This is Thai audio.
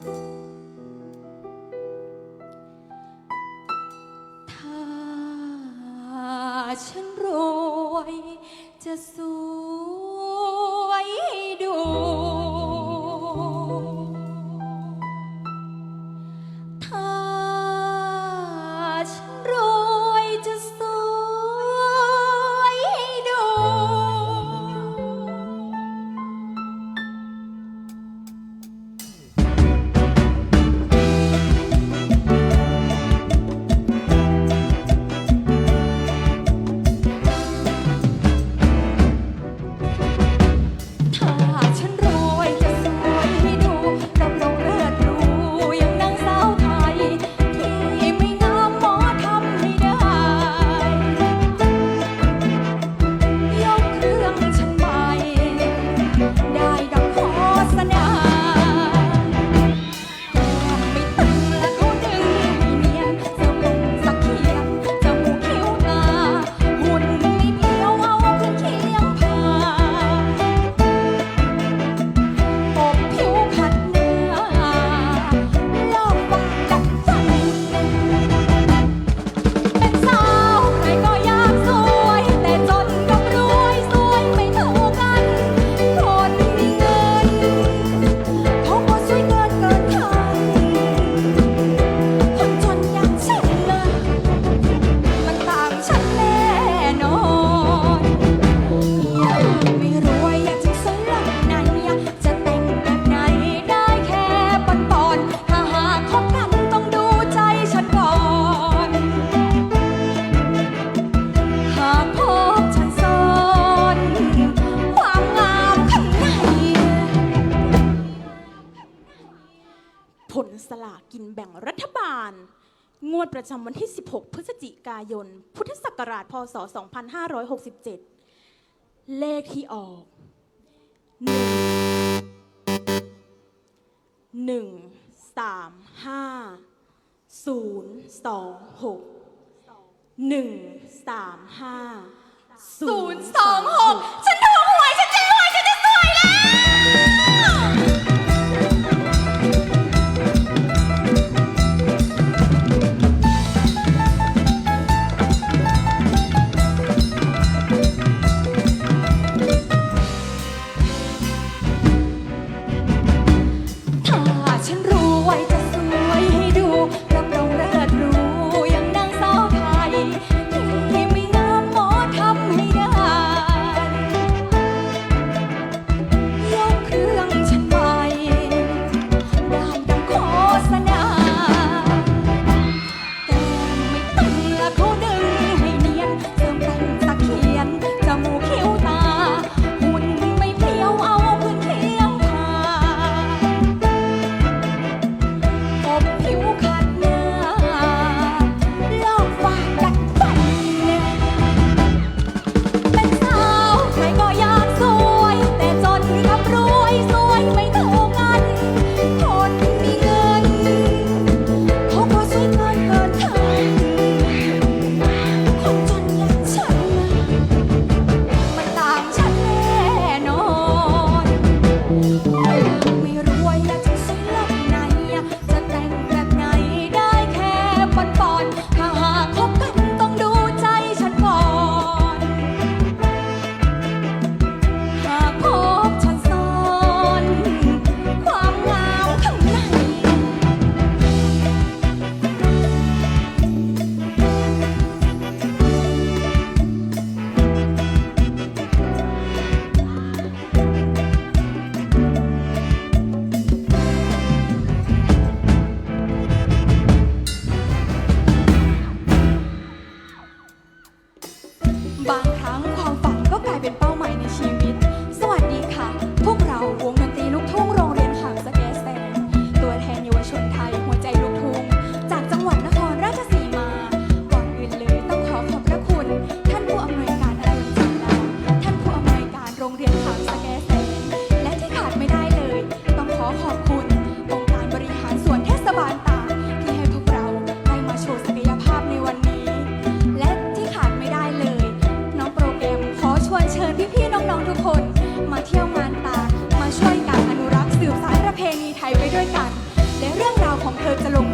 ถ้าฉันรวยจะส สลากกินแบ่งรัฐบาล งวดประจำวันที่ 16 พฤศจิกายน พุทธศักราช พศ 2567 เลขที่ออก 1 3 5 0 2 6 1 3 5 0 2 6ฉันถูก ไทยไปด้วยกัน และเรื่องราวของเธอจะลง